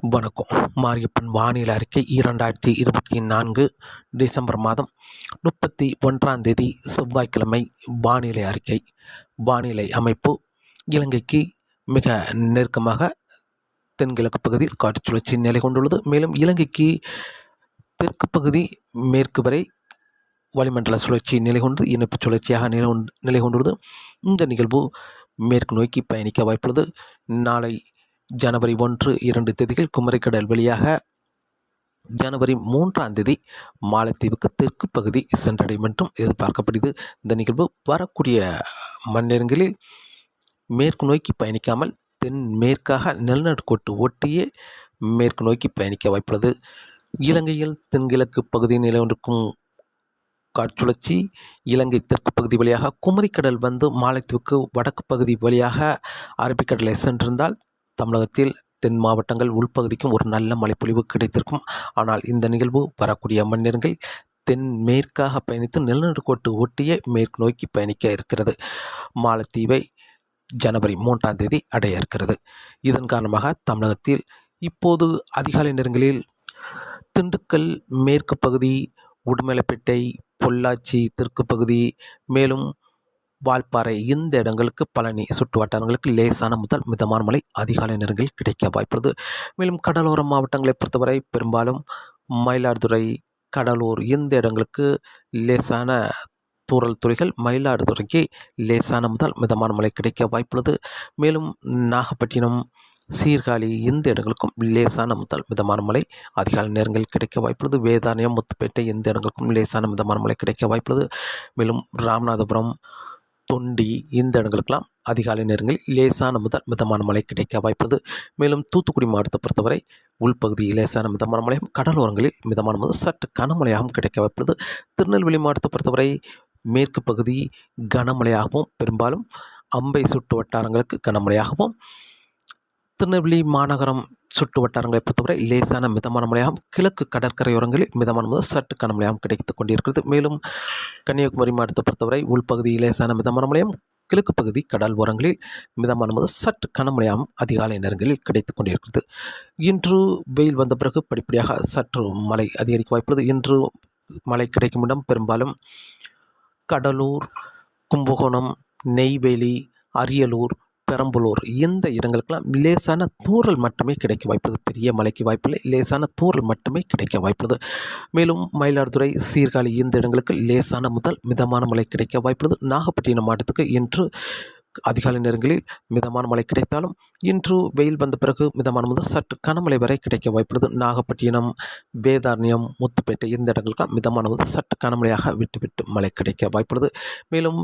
வணக்கம். மாரியப்பன் வானிலை அறிக்கை இரண்டாயிரத்தி இருபத்தி நான்கு டிசம்பர் மாதம் முப்பத்தி ஒன்றாம் தேதி செவ்வாய்க்கிழமை வானிலை அறிக்கை. வானிலை அமைப்பு இலங்கைக்கு மிக நெருக்கமாக தென்கிழக்கு பகுதியில் காற்று சுழற்சி நிலை கொண்டுள்ளது. மேலும் இலங்கைக்கு தெற்கு பகுதி மேற்கு வரை வளிமண்டல சுழற்சி நிலை கொண்டு இணைப்பு சுழற்சியாக நிலை கொண்டு நிலை கொண்டுள்ளது. இந்த நிகழ்வு மேற்கு நோக்கி பயணிக்க வாய்ப்புள்ளது. நாளை ஜனவரி ஒன்று இரண்டு தேதிகள் குமரிக்கடல் வழியாக ஜனவரி மூன்றாம் தேதி மாலத்தீவுக்கு தெற்கு பகுதி சென்றடையும் என்றும் எதிர்பார்க்கப்படுகிறது. இந்த நிகழ்வு வரக்கூடிய மண்நேரங்களில் மேற்கு நோக்கி பயணிக்காமல் தென் மேற்காக நிலநடுக்கோட்டு ஒட்டியே மேற்கு நோக்கி பயணிக்க வாய்ப்புள்ளது. இலங்கையில் தென்கிழக்கு பகுதியில் நிலவொன்றிருக்கும் காற்றுழற்சி இலங்கை தெற்கு பகுதி வழியாக குமரிக்கடல் வந்து மாலத்தீவுக்கு வடக்கு பகுதி வழியாக அரபிக்கடலை சென்றிருந்தால் தமிழகத்தில் தென் மாவட்டங்கள் உள்பகுதிக்கும் ஒரு நல்ல மழைப்பொழிவு கிடைத்திருக்கும். ஆனால் இந்த நிகழ்வு வரக்கூடிய மணிநேரங்கள் தென் மேற்காக பயணித்து நிலநடுக்கோட்டு ஒட்டியே மேற்கு நோக்கி பயணிக்க இருக்கிறது. மாலத்தீவை ஜனவரி மூன்றாம் தேதி அடைய இருக்கிறது. இதன் காரணமாக தமிழகத்தில் இப்போது அதிகாலை நேரங்களில் திண்டுக்கல் மேற்கு பகுதி உடுமலைப்பேட்டை பொள்ளாச்சி தெற்கு பகுதி மேலும் வால்பாறை இந்த இடங்களுக்கு பழனி சுற்று வட்டாரங்களுக்கு லேசான முதல் மிதமான மழை அதிகாலை நேரங்களில் கிடைக்க வாய்ப்புள்ளது. மேலும் கடலோர மாவட்டங்களை பொறுத்தவரை பெரும்பாலும் மயிலாடுதுறை கடலூர் இந்த இடங்களுக்கு லேசான தூரல் துறைகள் மயிலாடுதுறைக்கு லேசான முதல் மிதமான மழை கிடைக்க வாய்ப்புள்ளது. மேலும் நாகப்பட்டினம் சீர்காழி இந்த இடங்களுக்கும் லேசான முதல் மிதமான மழை அதிகாலை நேரங்களில் கிடைக்க வாய்ப்புள்ளது. வேதானியம் முத்துப்பேட்டை இந்த இடங்களுக்கும் லேசான மிதமான மழை கிடைக்க வாய்ப்புள்ளது. மேலும் ராமநாதபுரம் தொண்டி இந்த இடங்களுக்கெல்லாம் அதிகாலை நேரங்களில் லேசான முதல் மிதமான மழை கிடைக்க வாய்ப்பது மேலும் தூத்துக்குடி மாவட்டத்தை பொறுத்தவரை உள்பகுதியில் லேசான மிதமான மழையும் கடலோரங்களில் மிதமான முதல் சற்று கனமழையாகவும் கிடைக்க வாய்ப்பது திருநெல்வேலி மாவட்டத்தை பொறுத்தவரை மேற்கு பகுதி கனமழையாகவும் பெரும்பாலும் அம்பை சுட்டு வட்டாரங்களுக்கு கனமழையாகவும் திருநெல்வேலி மாநகரம் சுற்று வட்டாரங்களை பொறுத்தவரை லேசான மிதமான மழையாகவும் கிழக்கு கடற்கரையோரங்களில் மிதமான முதல் சற்று கனமழையாகவும் கிடைத்து கொண்டிருக்கிறது. மேலும் கன்னியாகுமரி மாவட்டத்தை பொறுத்தவரை உள்பகுதியில் லேசான மிதமான மழையும் கிழக்கு பகுதி கடல் ஓரங்களில் மிதமான முதல் சற்று கனமழையாகவும் அதிகாலை நேரங்களில் கிடைத்து கொண்டிருக்கிறது. இன்று வெயில் வந்த பிறகு படிப்படியாக சற்று மழை அதிகரிக்க வாய்ப்புள்ளது. இன்று மழை கிடைக்கும் இடம் பெரும்பாலும் கடலூர் கும்பகோணம் நெய்வேலி அரியலூர் பெரம்பலூர். இந்த இடங்களுக்கெல்லாம் லேசான தூறல் மட்டுமே கிடைக்க வாய்ப்புள்ளது பெரிய மழைக்கு வாய்ப்பில்லை. லேசான தூறல் மட்டுமே கிடைக்க வாய்ப்புள்ளது மேலும் மயிலாடுதுறை சீர்காழி இந்த இடங்களுக்கு லேசான முதல் மிதமான மழை கிடைக்க வாய்ப்புள்ளது நாகப்பட்டினம் மாவட்டத்துக்கு இன்று அதிகாலை நேரங்களில் மிதமான மழை கிடைத்தாலும் இன்று வெயில் வந்த பிறகு மிதமான முதல் சற்று கனமழை வரை கிடைக்க வாய்ப்புள்ளது நாகப்பட்டினம் வேதாரண்யம் முத்துப்பேட்டை இந்த இடங்களுக்கெல்லாம் மிதமான முதல் சற்று கனமழையாக விட்டு விட்டு மழை கிடைக்க வாய்ப்புள்ளது மேலும்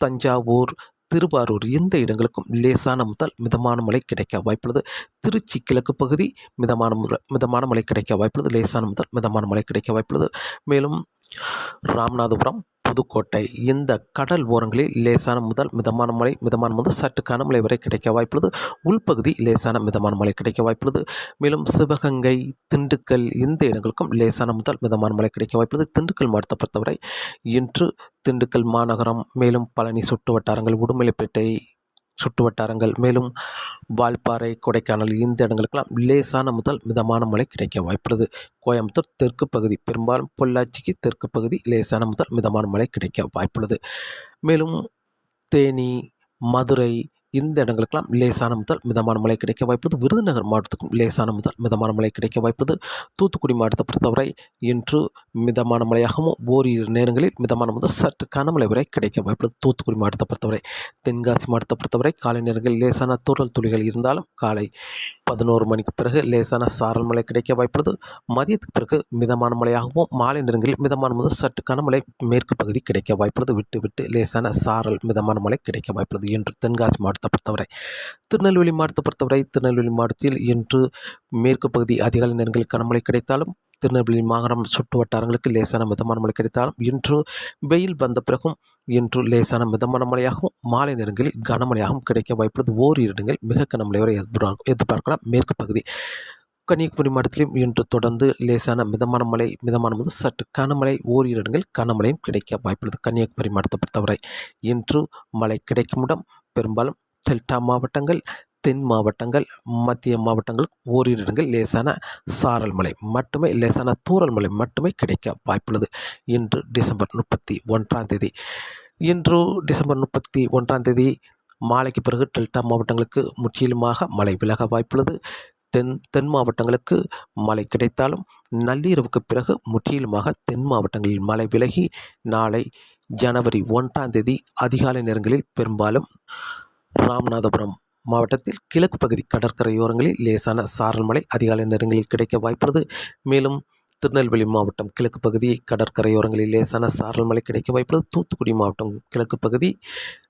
தஞ்சாவூர் திருவாரூர் இந்த இடங்களுக்கும் லேசான முதல் மிதமான மழை கிடைக்க வாய்ப்புள்ளது. திருச்சி கிழக்கு பகுதி மிதமான மிதமான மழை கிடைக்க வாய்ப்புள்ளது. லேசான முதல் மிதமான மழை கிடைக்க வாய்ப்புள்ளது. மேலும் ராமநாதபுரம் புதுக்கோட்டை. இந்த கடல் ஓரங்களில் லேசான முதல் மிதமான மழை மிதமான முதல் சற்று கனமழை வரை கிடைக்க வாய்ப்புள்ளது. உள்பகுதி லேசான மிதமான மழை கிடைக்க வாய்ப்புள்ளது. மேலும் சிவகங்கை திண்டுக்கல் இந்த இடங்களுக்கும் லேசான முதல் மிதமான மழை கிடைக்க வாய்ப்புள்ளது. திண்டுக்கல் மாவட்டத்தை பொறுத்தவரை இன்று திண்டுக்கல் மாநகரம் மேலும் பழனி சுற்று வட்டாரங்கள் உடுமலைப்பேட்டை சுற்று வட்டாரங்கள் மேலும் வால்பாறை கொடைக்கானல் இந்த இடங்களுக்கெல்லாம் லேசான முதல் மிதமான மழை கிடைக்க வாய்ப்புள்ளது. கோயம்புத்தூர் தெற்கு பகுதி பெரும்பாலும் பொள்ளாச்சிக்கு தெற்கு பகுதி லேசான முதல் மிதமான மழை கிடைக்க வாய்ப்புள்ளது. மேலும் தேனி மதுரை இந்த இடங்களுக்கெல்லாம் லேசான முதல் மிதமான மழை கிடைக்க வாய்ப்பது விருதுநகர் மாவட்டத்துக்கும் லேசான முதல் மிதமான மழை கிடைக்க வாய்ப்பது தூத்துக்குடி மாவட்டத்தை பொறுத்தவரை இன்று மிதமான மழையாகவும் ஓரிரு நேரங்களில் மிதமான முதல் சற்று கனமழை வரை கிடைக்க வாய்ப்புள்ளது. தூத்துக்குடி மாவட்டத்தை பொறுத்தவரை தென்காசி மாவட்டத்தை பொறுத்தவரை காலை நேரங்களில் லேசான தூரல் துளிகள் இருந்தாலும் காலை பதினோரு மணிக்கு பிறகு லேசான சாரல் மழை கிடைக்க வாய்ப்புள்ளது. மதியத்துக்கு பிறகு மிதமான மழையாகவும் மாலை நேரங்களில் மிதமான முதல் சற்று கனமழை மேற்கு பகுதி கிடைக்க வாய்ப்புள்ளது. விட்டு விட்டு லேசான சாரல் மிதமான மழை கிடைக்க வாய்ப்புள்ளது. என்று தென்காசி மாவட்டம் மாவட்டத்தை பொறுத்தவரை திருநெல்வேலி மாவட்டத்தை பொறுத்தவரை திருநெல்வேலி மாவட்டத்தில் இன்று மேற்கு பகுதி அதிகாலை நேரங்களில் கனமழை கிடைத்தாலும் திருநெல்வேலி மாகாணம் சுற்று வட்டாரங்களுக்கு லேசான மிதமான மழை கிடைத்தாலும் இன்று வெயில் வந்த பிறகும் இன்று லேசான மிதமான மழையாகவும் மாலை நேரங்களில் கனமழையாகவும் கிடைக்க வாய்ப்புள்ளது. ஓரிரு இடங்கள் மிக கனமழை வரை எதிர்பார்க்கலாம். மேற்கு பகுதி கன்னியாகுமரி மாவட்டத்திலும் இன்று தொடர்ந்து லேசான மிதமான மழை மிதமான முதல் சற்று கனமழை ஓரிரு இடங்கள் கனமழையும் கிடைக்க வாய்ப்புள்ளது. கன்னியாகுமரி மாவட்டத்தை பொறுத்தவரை இன்று மழை கிடைக்கும் இடம் பெரும்பாலும் டெல்டா மாவட்டங்கள் தென் மாவட்டங்கள் மத்திய மாவட்டங்கள் ஓரிரு இடங்கள் லேசான சாரல் மழை மட்டுமே லேசான தூறல் மழை மட்டுமே கிடைக்க வாய்ப்புள்ளது. இன்று டிசம்பர் முப்பத்தி ஒன்றாம் தேதி. இன்று டிசம்பர் முப்பத்தி ஒன்றாம் தேதி மாலைக்கு பிறகு டெல்டா மாவட்டங்களுக்கு முற்றிலுமாக மழை விலக வாய்ப்புள்ளது. தென் தென் மாவட்டங்களுக்கு மழை கிடைத்தாலும் நள்ளிரவுக்கு பிறகு முற்றிலுமாக தென் மாவட்டங்களில் மழை விலகி நாளை ஜனவரி ஒன்றாம் தேதி அதிகாலை நேரங்களில் பெரும்பாலும் ராமநாதபுரம் மாவட்டத்தில் கிழக்கு பகுதி கடற்கரையோரங்களில் லேசான சாரல் மழை அதிகாலை நேரங்களில் கிடைக்க வாய்ப்புள்ளது. மேலும் திருநெல்வேலி மாவட்டம் கிழக்கு பகுதி கடற்கரையோரங்களில் லேசான சாரல் மழை கிடைக்க வாய்ப்புள்ளது. தூத்துக்குடி மாவட்டம் கிழக்கு பகுதி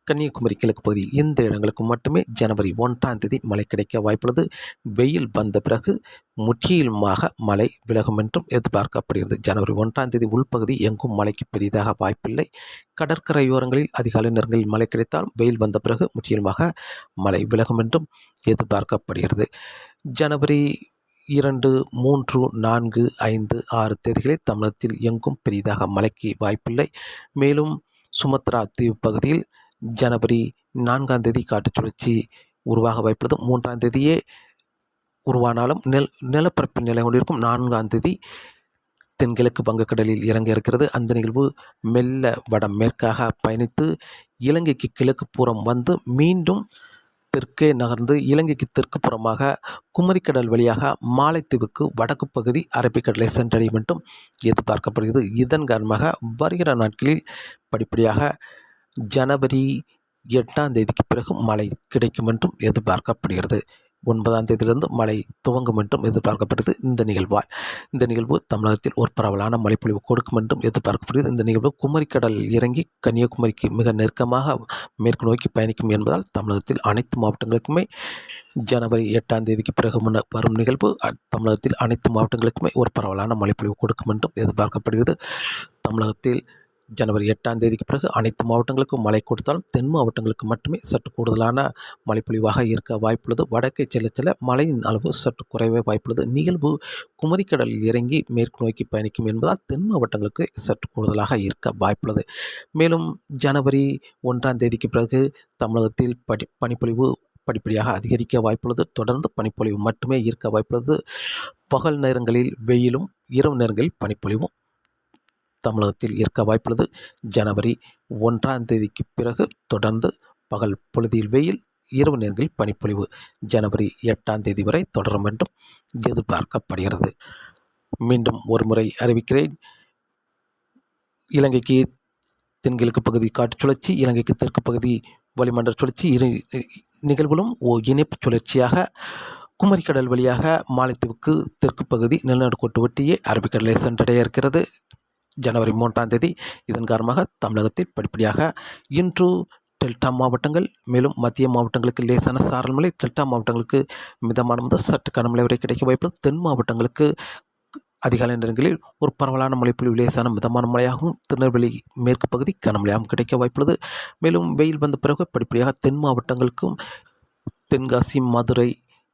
கன்னியாகுமரி கிழக்கு பகுதி இந்த இடங்களுக்கு மட்டுமே ஜனவரி ஒன்றாம் தேதி மழை கிடைக்க வாய்ப்புள்ளது. வெயில் வந்த பிறகு முற்றிலுமாக மழை விலகும் என்றும் எதிர்பார்க்கப்படுகிறது. ஜனவரி ஒன்றாம் தேதி உள்பகுதி எங்கும் மழைக்கு பெரிதாக வாய்ப்பில்லை. கடற்கரையோரங்களில் அதிகாலை நேரங்களில் மழை கிடைத்தால் வெயில் வந்த பிறகு முற்றிலுமாக மழை விலகும் என்றும் எதிர்பார்க்கப்படுகிறது. ஜனவரி இரண்டு மூன்று நான்கு ஐந்து ஆறு தேதிகளில் தமிழகத்தில் எங்கும் பெரிதாக மழைக்கு வாய்ப்பில்லை. மேலும் சுமத்ரா தீவு பகுதியில் ஜனவரி நான்காம் தேதி காட்டுச் சுழற்சி உருவாக வாய்ப்புள்ளது. மூன்றாம் தேதியே உருவானாலும் நில நிலப்பரப்பு நிலை கொண்டிருக்கும். நான்காம் தேதி தென்கிழக்கு வங்கக்கடலில் இறங்க இருக்கிறது. அந்த நிகழ்வு மெல்ல வடமேற்காக பயணித்து இலங்கைக்கு கிழக்கு புறம் வந்து மீண்டும் தெற்கே நகர்ந்து இலங்கைக்கு தெற்கு புறமாக குமரிக்கடல் வழியாக மாலைத்தீவுக்கு வடக்கு பகுதி அரபிக்கடலை சென்றடையும் என்றும் எதிர்பார்க்கப்படுகிறது இதன் காரணமாக வருகிற நாட்களில் படிப்படியாக ஜனவரி எட்டாம் தேதிக்கு பிறகு மழை கிடைக்கும் என்றும் எதிர்பார்க்கப்படுகிறது. ஒன்பதாம் தேதியிலிருந்து மழை துவங்கும் என்றும் எதிர்பார்க்கப்படுகிறது இந்த நிகழ்வால் இந்த நிகழ்வு தமிழகத்தில் ஒரு பரவலான மழைப்பொழிவு கொடுக்கும் என்றும் எதிர்பார்க்கப்படுகிறது. இந்த நிகழ்வு குமரிக்கடல் இறங்கி கன்னியாகுமரிக்கு மிக நெருக்கமாக மேற்கு நோக்கி பயணிக்கும் என்பதால் தமிழகத்தில் அனைத்து மாவட்டங்களுக்குமே ஜனவரி எட்டாம் தேதிக்கு பிறகு முன்ன வரும் நிகழ்வு. தமிழகத்தில் அனைத்து மாவட்டங்களுக்குமே ஒரு பரவலான மழைப்பொழிவு கொடுக்கும் என்றும் எதிர்பார்க்கப்படுகிறது. தமிழகத்தில் ஜனவரி எட்டாம் தேதிக்கு பிறகு அனைத்து மாவட்டங்களுக்கும் மழை கொடுத்தாலும் தென் மாவட்டங்களுக்கு மட்டுமே சற்று கூடுதலான மழைப்பொழிவாக இருக்க வாய்ப்புள்ளது. வடக்கே செல்ல செல்ல மழையின் அளவு சற்று குறைவே வாய்ப்புள்ளது. நிகழ்வு குமரிக்கடலில் இறங்கி மேற்கு நோக்கி பயணிக்கும் என்பதால் தென் மாவட்டங்களுக்கு சற்று கூடுதலாக இருக்க வாய்ப்புள்ளது. மேலும் ஜனவரி ஒன்றாம் தேதிக்கு பிறகு தமிழகத்தில் படி பனிப்பொழிவு படிப்படியாக அதிகரிக்க வாய்ப்புள்ளது. தொடர்ந்து பனிப்பொழிவு மட்டுமே இருக்க வாய்ப்புள்ளது. பகல் நேரங்களில் வெயிலும் இரவு நேரங்களில் பனிப்பொழிவும் தமிழகத்தில் இருக்க வாய்ப்புள்ளது. ஜனவரி ஒன்றாம் தேதிக்கு பிறகு தொடர்ந்து பகல் பொழுதில் வெயில் இரவு நேரங்களில் பனிப்பொழிவு. ஜனவரி எட்டாம் தேதி வரை தொடரும் என்றும் எதிர்பார்க்கப்படுகிறது. மீண்டும் ஒரு முறை அறிவிக்கிறேன். இலங்கைக்கு தென்கிழக்கு பகுதி காட்டு சுழற்சி இலங்கைக்கு தெற்கு பகுதி வளிமண்டல சுழற்சி இரு நிகழ்வுகளும் ஓ இணைப்பு சுழற்சியாக. குமரிக்கடல் வழியாக மாலைத்தீவுக்கு தெற்கு பகுதி நிலநடுக்கோட்டு ஒட்டியே அரபிக்கடலை சென்றடைய இருக்கிறது ஜனவரி மூன்றாம் தேதி இதன் காரணமாக தமிழகத்தில் படிப்படியாக இன்று டெல்டா மாவட்டங்கள் மேலும் மத்திய மாவட்டங்களுக்கு லேசான சாரல் மழை டெல்டா மாவட்டங்களுக்கு மிதமான முதல் சற்று கனமழை வரை கிடைக்க வாய்ப்பு தென் மாவட்டங்களுக்கு அதிகாலை நேரங்களில் ஒரு பரவலான மழைப்பொழிவு லேசான மிதமான மழையாகவும் திருநெல்வேலி மேற்கு பகுதி கனமழையாகவும் கிடைக்க வாய்ப்புள்ளது. மேலும் வெயில் வந்த பிறகு படிப்படியாக தென் மாவட்டங்களுக்கும் தென்காசி மதுரை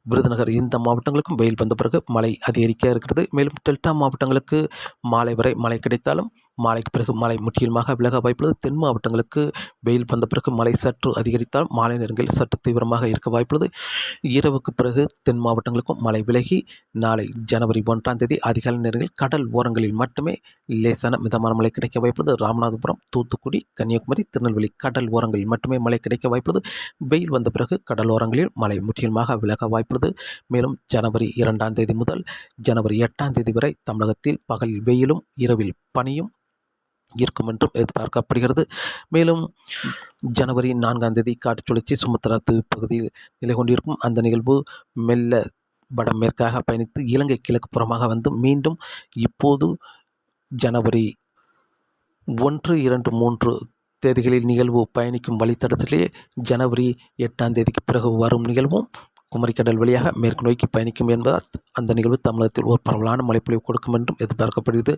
விருதுநகர் இந்த மாவட்டங்களுக்கும் வெயில் வந்த பிறகு மழை அதிகரிக்க இருக்கிறது. மேலும் டெல்டா மாவட்டங்களுக்கு மாலை வரை மழை கிடைத்தாலும் மாலைக்கு பிறகு மழை முற்றிலுமாக விலக வாய்ப்புள்ளது. தென் மாவட்டங்களுக்கு வெயில் வந்த பிறகு மழை சற்று அதிகரித்தால் மாலை நேரங்களில் சற்று தீவிரமாக இருக்க வாய்ப்புள்ளது. இரவுக்கு பிறகு தென் மாவட்டங்களுக்கும் மழை விலகி நாளை ஜனவரி ஒன்றாம் தேதி அதிகாலை நேரங்களில் கடல் ஓரங்களில் மட்டுமே லேசான மிதமான மழை கிடைக்க வாய்ப்புள்ளது. ராமநாதபுரம் தூத்துக்குடி கன்னியாகுமரி திருநெல்வேலி கடல் ஓரங்களில் மட்டுமே மழை கிடைக்க வாய்ப்புள்ளது. வெயில் வந்த பிறகு கடலோரங்களில் மழை முற்றிலுமாக விலக வாய்ப்புள்ளது. மேலும் ஜனவரி இரண்டாம் தேதி முதல் ஜனவரி எட்டாம் தேதி வரை தமிழகத்தில் பகலில் வெயிலும் இரவில் பனியும் இருக்கும் என்றும் எதிர்பார்க்கப்படுகிறது. மேலும் ஜனவரி நான்காம் தேதி காட்டுச் சுழற்சி சுமத்ரா பகுதியில் நிலை கொண்டிருக்கும். அந்த நிகழ்வு மெல்ல வடமேற்காக பயணித்து இலங்கை கிழக்கு புறமாக வந்து மீண்டும் இப்போது ஜனவரி ஒன்று இரண்டு மூன்று தேதிகளில் நிகழ்வு பயணிக்கும் வழித்தடத்திலேயே ஜனவரி எட்டாம் தேதிக்கு பிறகு வரும் நிகழ்வும் குமரிக்கடல் வழியாக மேற்கு நோக்கி பயணிக்கும் என்பதால் அந்த நிகழ்வு தமிழகத்தில் ஒரு பரவலான மழைப்பொழிவு கொடுக்கும் என்றும் எதிர்பார்க்கப்படுகிறது.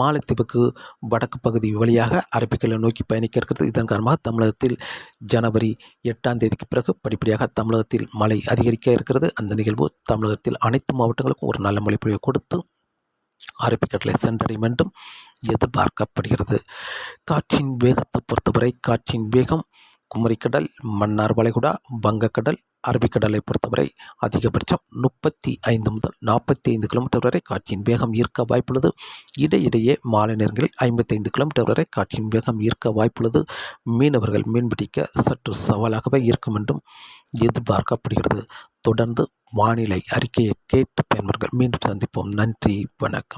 மாலத்தீவுக்கு வடக்கு பகுதி வழியாக அரபிக்கடலை நோக்கி பயணிக்க இருக்கிறது இதன் காரணமாக தமிழகத்தில் ஜனவரி எட்டாம் தேதிக்கு பிறகு படிப்படியாக தமிழகத்தில் மழை அதிகரிக்க இருக்கிறது. அந்த நிகழ்வு தமிழகத்தில் அனைத்து மாவட்டங்களுக்கும் ஒரு நல்ல மழைப்பொழிவை கொடுத்து அரபிக்கடலை சென்றடையும் என்றும் எதிர்பார்க்கப்படுகிறது. காற்றின் வேகத்தை பொறுத்தவரை காற்றின் வேகம் குமரிக்கடல் மன்னார் வளைகுடா வங்கக்கடல் அரபிக்கடலை பொறுத்தவரை அதிகபட்சம் முப்பத்தி ஐந்து முதல் நாற்பத்தி ஐந்து கிலோமீட்டர் வரை காற்றின் வேகம் ஈர்க்க வாய்ப்புள்ளது. இடையிடையே மாலை நேரங்களில் ஐம்பத்தைந்து கிலோமீட்டர் வரை காற்றின் வேகம் ஈர்க்க வாய்ப்புள்ளது. மீனவர்கள் மீன்பிடிக்க சற்று சவாலாகவே இருக்கும் என்றும் எதிர்பார்க்கப்படுகிறது. தொடர்ந்து வானிலை அறிக்கையை கேட்டு பயன்பர்கள் மீண்டும் சந்திப்போம். நன்றி வணக்கம்.